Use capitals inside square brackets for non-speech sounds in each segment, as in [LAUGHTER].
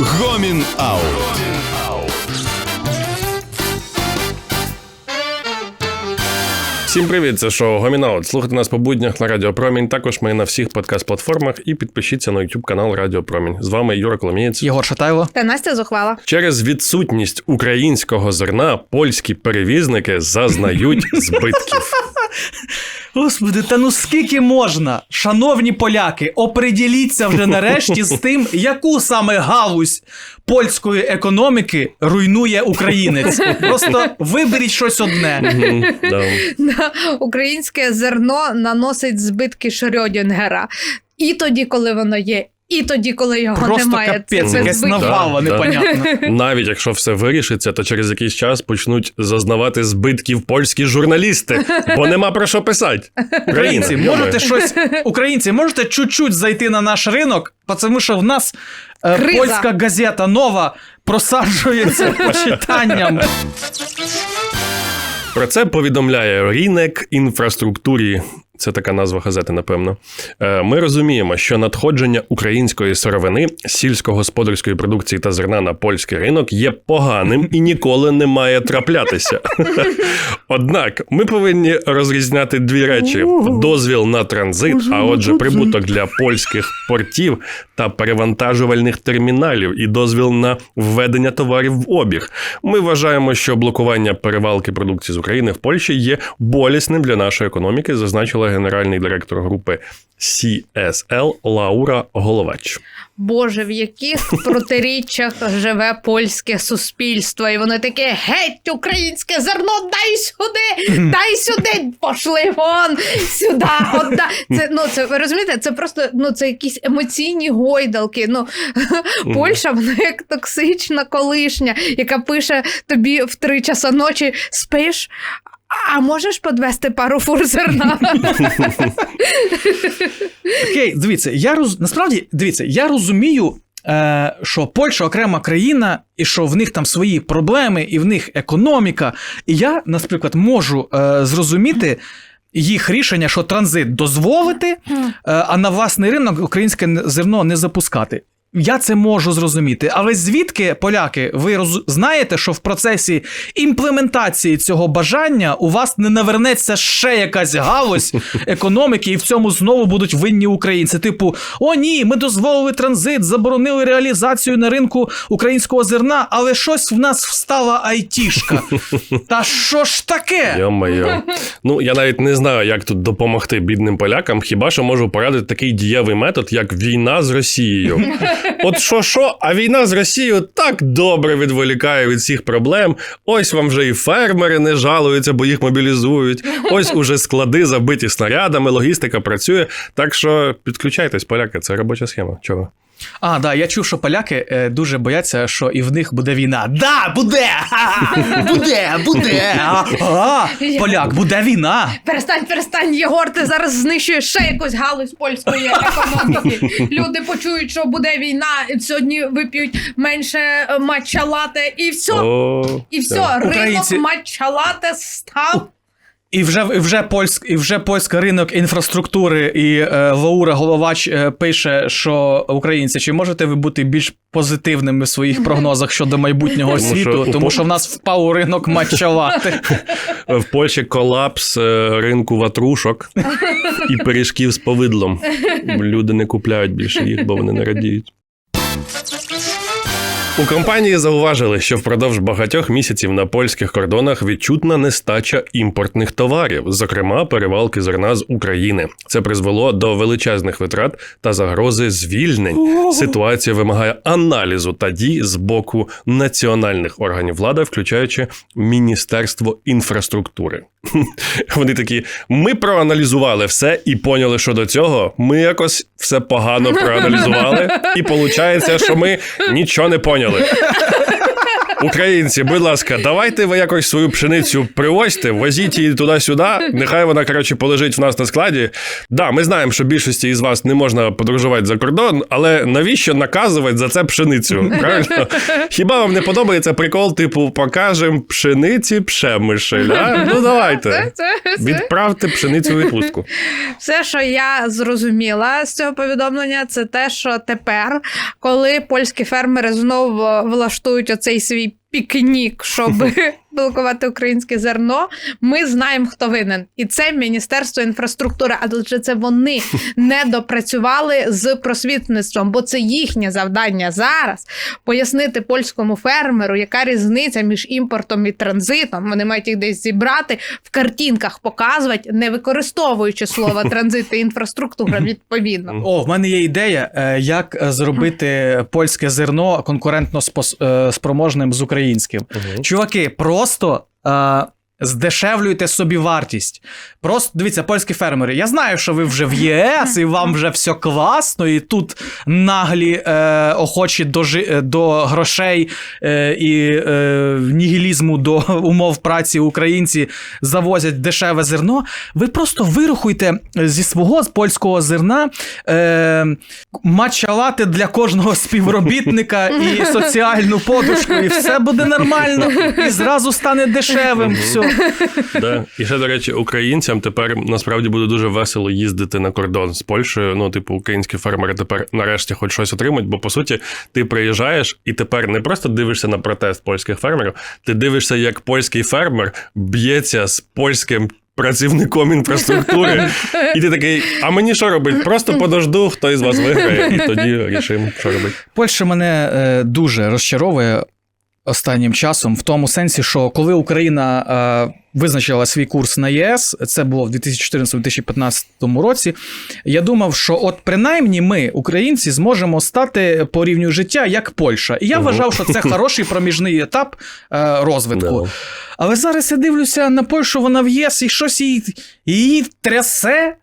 Гомін Аут. Всім привіт, це шоу Гомінаут. Слухайте нас по буднях на Радіо Промінь. Також ми на всіх подкаст-платформах і підпишіться на YouTube канал Радіо Промінь. З вами Юра Коломієць. Єгор Шатайло. Та Настя зухвала. Через відсутність українського зерна польські перевізники зазнають збитків. Господи, та ну скільки можна, шановні поляки, оприділіться вже нарешті з тим, яку саме галузь польської економіки руйнує українець. Просто виберіть щось одне. На українське зерно наносить збитки Шрёдінгера. І тоді, коли воно є, і тоді, коли його Просто немає. капець, Це якась навала Да, да. непонятна. [LAUGHS] Навіть якщо все вирішиться, то через якийсь час почнуть зазнавати збитків польські журналісти, бо нема про що писати. Українці, можете щось. Українці, можете чуть-чуть зайти на наш ринок, тому що в нас е, Криза. польська газета нова просаджується [LAUGHS] почитанням. Про це повідомляє Рінек інфраструктурі. Це така назва газети, напевно. Е, Ми розуміємо, що надходження української сировини, сільськогосподарської продукції та зерна на польський ринок є поганим і ніколи не має траплятися. [LAUGHS] Однак ми повинні розрізняти дві речі: дозвіл на транзит, а отже, прибуток для польських портів та перевантажувальних терміналів і дозвіл на введення товарів в обіг. Ми вважаємо, що блокування перевалки продукції з України в Польщі є болісним для нашої економіки, зазначила генеральний директор групи CSL Лаура Головач. Боже, в яких протиріччях живе польське суспільство, і вони таке: геть, українське зерно, дай сюди, дай сюди, пошли вон сюди. Отда. Це ну це ви розумієте? Це просто ну це якісь емоційні гойдалки. Ну Польща, вона як токсична колишня, яка пише тобі в три часа ночі спиш. А можеш подвести пару фур зерна? Окей, дивіться, я роз... насправді дивіться, я розумію, е, що Польща окрема країна, і що в них там свої проблеми, і в них економіка. І я, наприклад, можу е, зрозуміти. Їх рішення, що транзит дозволити, е, а на власний ринок українське зерно не запускати. Я це можу зрозуміти. Але звідки, поляки, ви роз... знаєте, що в процесі імплементації цього бажання у вас не навернеться ще якась галузь [LAUGHS] економіки, і в цьому знову будуть винні українці. Типу, о, ні, ми дозволили транзит, заборонили реалізацію на ринку українського зерна, але щось в нас встала айтішка. [LAUGHS] Та що ж таке? Йо-моє. Ну я навіть не знаю, як тут допомогти бідним полякам. Хіба що можу порадити такий дієвий метод, як війна з Росією. [LAUGHS] От що що, а війна з Росією так добре відволікає від всіх проблем. Ось вам вже і фермери не жалуються, бо їх мобілізують. Ось уже склади забиті снарядами, логістика працює. Так що підключайтесь, поляки, це робоча схема. Чого? А, да, я чув, що поляки е, дуже бояться, що і в них буде війна. Да, буде! [LAUGHS] Буде, буде! [LAUGHS] Поляк, буде війна! Перестань, перестань, Єгор, ти зараз знищуєш ще якусь галузь польської економіки. Люди почують, що буде війна, і сьогодні вип'ють менше е, матча і все. І все, ринок Українці- матча став. І вже, і вже, польськ, і вже польський ринок інфраструктури і е, Лаура Головач е, пише, що українці, чи можете ви бути більш позитивними в своїх прогнозах щодо майбутнього Тому світу? у Тому Пол- що в нас впав ринок матчалати. [LAUGHS] В Польщі колапс е, ринку ватрушок і пиріжків з повидлом. Люди не купляють більше їх, бо вони не радіють. У компанії зауважили, що впродовж багатьох місяців на польських кордонах відчутна нестача імпортних товарів, зокрема перевалки зерна з України. Це призвело до величезних витрат та загрози звільнень. Ситуація вимагає аналізу та дій з боку національних органів влади, включаючи Міністерство інфраструктури. [LAUGHS] Вони такі: ми проаналізували все і поняли, що до цього ми якось все погано проаналізували, і виходить, що ми нічого не поняли. Українці, будь ласка, давайте ви якось свою пшеницю привозьте, возіть її туди-сюди. Нехай вона, коротше, полежить в нас на складі. Да, ми знаємо, що більшості із вас не можна подорожувати за кордон, але навіщо наказувати за це пшеницю? Правильно? Хіба вам не подобається прикол, типу, покажемо пшениці пшемишель? А? Ну давайте. Відправте пшеницю у відпустку. Все, що я зрозуміла з цього повідомлення, це те, що тепер, коли польські фермери знову влаштують оцей свій we пікнік, щоб [LAUGHS] блокувати українське зерно, ми знаємо, хто винен. І це Міністерство інфраструктури, адже це вони [LAUGHS] не допрацювали з просвітництвом, бо це їхнє завдання зараз пояснити польському фермеру, яка різниця між імпортом і транзитом. Вони мають їх десь зібрати в картинках, показувати, не використовуючи слово [LAUGHS] транзит і інфраструктура відповідно. О, в мене є ідея, е, як е, зробити польське зерно конкурентно е, спроможним з українським. Чуваки, просто. Е, Здешевлюйте собі вартість. Просто дивіться, польські фермери. Я знаю, що ви вже в ЄС, і вам вже все класно, і тут наглі е, охочі до, жи- е, до грошей е, і е, нігілізму до [LAUGHS] умов праці українці завозять дешеве зерно. Ви просто вирахуйте зі свого з польського зерна е, матчалати для кожного співробітника і [LAUGHS] соціальну подушку, і все буде нормально, і зразу стане дешевим. Все. [LAUGHS] Да. І ще, до речі, українцям тепер насправді буде дуже весело їздити на кордон з Польщею. Ну, типу, українські фермери тепер нарешті хоч щось отримують, бо по суті ти приїжджаєш і тепер не просто дивишся на протест польських фермерів, ти дивишся, як польський фермер б'ється з польським. Працівником інфраструктури, [LAUGHS] і ти такий, а мені що робити? Просто подожду, хто із вас виграє, і тоді рішимо, що робити. Польща мене е, дуже розчаровує останнім часом, в тому сенсі, що коли Україна е, визначила свій курс на ЄС, це було в 2014-2015 році. Я думав, що от принаймні ми, українці, зможемо стати по рівню життя як Польща. І я Мгм. вважав, що це хороший проміжний етап е, розвитку. Да. Але зараз я дивлюся на Польщу, вона в ЄС, і щось її, її трясе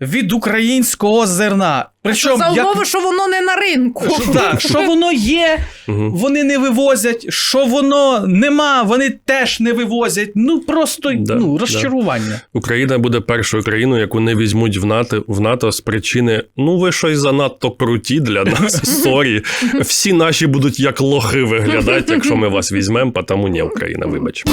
від українського зерна. Причому За як- умови, що воно не на ринку. що, так, що воно є, вони не вивозять, що воно нема, вони теж не вивозять. Ну просто Да, ну, да. розчарування. Україна буде першою країною, яку не візьмуть в НАТО в НАТО з причини: ну ви щось занадто круті для нас. [LAUGHS] Сорі. Всі наші будуть як лохи виглядати, якщо ми вас візьмемо, тому ні, Україна, вибач.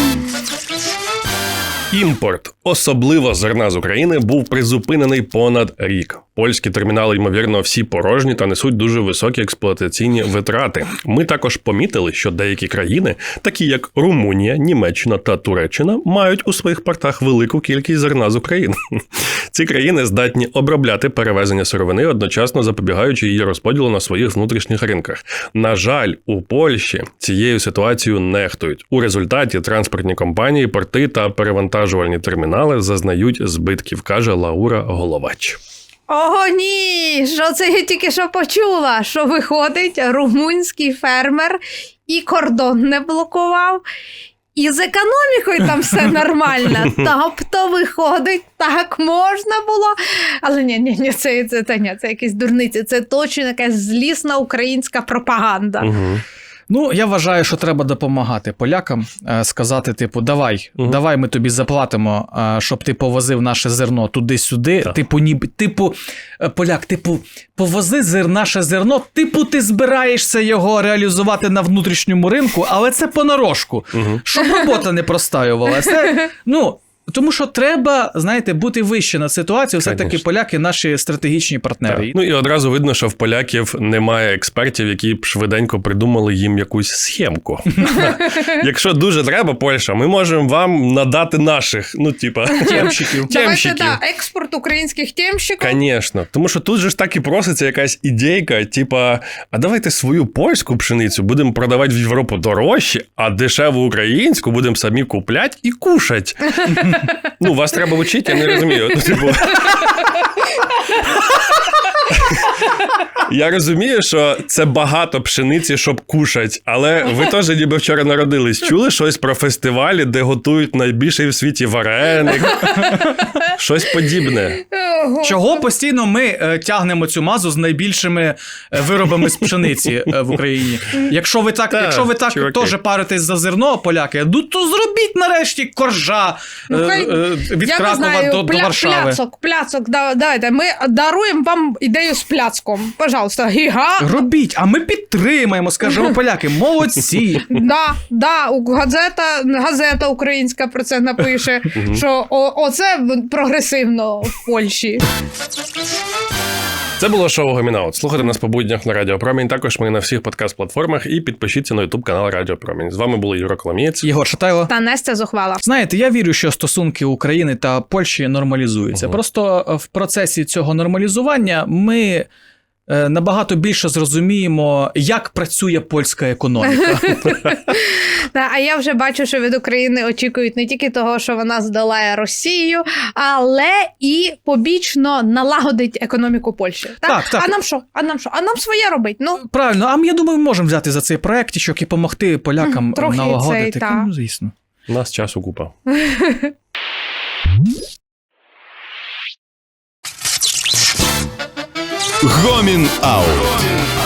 Імпорт, особливо зерна з України, був призупинений понад рік. Польські термінали, ймовірно, всі порожні та несуть дуже високі експлуатаційні витрати. Ми також помітили, що деякі країни, такі як Румунія, Німеччина та Туреччина, мають у своїх портах велику кількість зерна з України. [LAUGHS] Ці країни здатні обробляти перевезення сировини, одночасно запобігаючи її розподілу на своїх внутрішніх ринках. На жаль, у Польщі цією ситуацією нехтують. У результаті транспортні компанії, порти та перевантажувальні термінали зазнають збитків, каже Лаура Головач. Ого, ні! Що це я тільки що почула? Що виходить румунський фермер і кордон не блокував. І з економікою там все [LAUGHS] нормально. Тобто виходить, так можна було. Але ні, ні, ні, це, це, це, ні, це якісь дурниці. Це точно якась злісна українська пропаганда. Угу. Ну, я вважаю, що треба допомагати полякам, е, сказати, типу, давай, Мгм. давай ми тобі заплатимо, е, щоб ти повозив наше зерно туди-сюди. Так. Типу, ніби, типу, е, поляк, типу, повози зер, наше зерно, типу, ти збираєшся його реалізувати на внутрішньому ринку, але це понарошку. Угу. щоб робота не простаювала. Це, ну, тому що треба, знаєте, бути вище над ситуацією. Все-таки поляки наші стратегічні партнери. Ну і одразу видно, що в поляків немає експертів, які б швиденько придумали їм якусь схемку. [LAUGHS] Якщо дуже треба, Польща, ми можемо вам надати наших, ну, типа, Тємщиків. Давайте да, експорт українських тємщиків. Звісно, тому що тут же ж так і проситься якась ідейка, типа, а давайте свою польську пшеницю будемо продавати в Європу дорожче, а дешеву українську будемо самі купляти і кушати. [LAUGHS] Ну, вас треба вчити, я не розумію. Ну, типу, Я розумію, що це багато пшениці, щоб кушать, але ви теж ніби вчора народились. Чули щось про фестивалі, де готують найбільший в світі вареник? Щось подібне. Чого постійно ми е, тягнемо цю мазу з найбільшими е, виробами з пшениці е, в Україні? Якщо ви так, Так, якщо ви так чуваки. теж паритесь за зерно, поляки, ну то зробіть нарешті коржа е, Ну, хай- е, від Я не Кракова знаю, до, до пля- Варшави. пляцок, пляцок, да, дайте. Ми даруємо вам ідею з пляцком. Пожалуйста, [LAUGHS] гіга. Робіть, а ми підтримаємо, скажемо [LAUGHS] поляки, молодці. Да, да, газета, газета українська про це напише, що о, оце прогресивно в Польщі. Це було шоу Гомінаут. Слухайте нас по буднях на Радіо Промінь. Також ми на всіх подкаст-платформах і підпишіться на Ютуб канал Радіо Промінь. З вами були Юра Коломієць. Єгор Шатайло. Та Настя зухвала. Знаєте, я вірю, що стосунки України та Польщі нормалізуються. Ага. Просто е, в процесі цього нормалізування ми набагато більше зрозуміємо, як працює польська економіка. [LAUGHS] А я вже бачу, що від України очікують не тільки того, що вона здолає Росію, але і побічно налагодить економіку Польщі. Так, так. А нам що? А нам що? А нам своє робить? Ну Правильно, а я думаю, ми можемо взяти за цей проєктичок і допомогти полякам налагодити. Ну, звісно. У нас часу купа. [LAUGHS] Гомін Аут.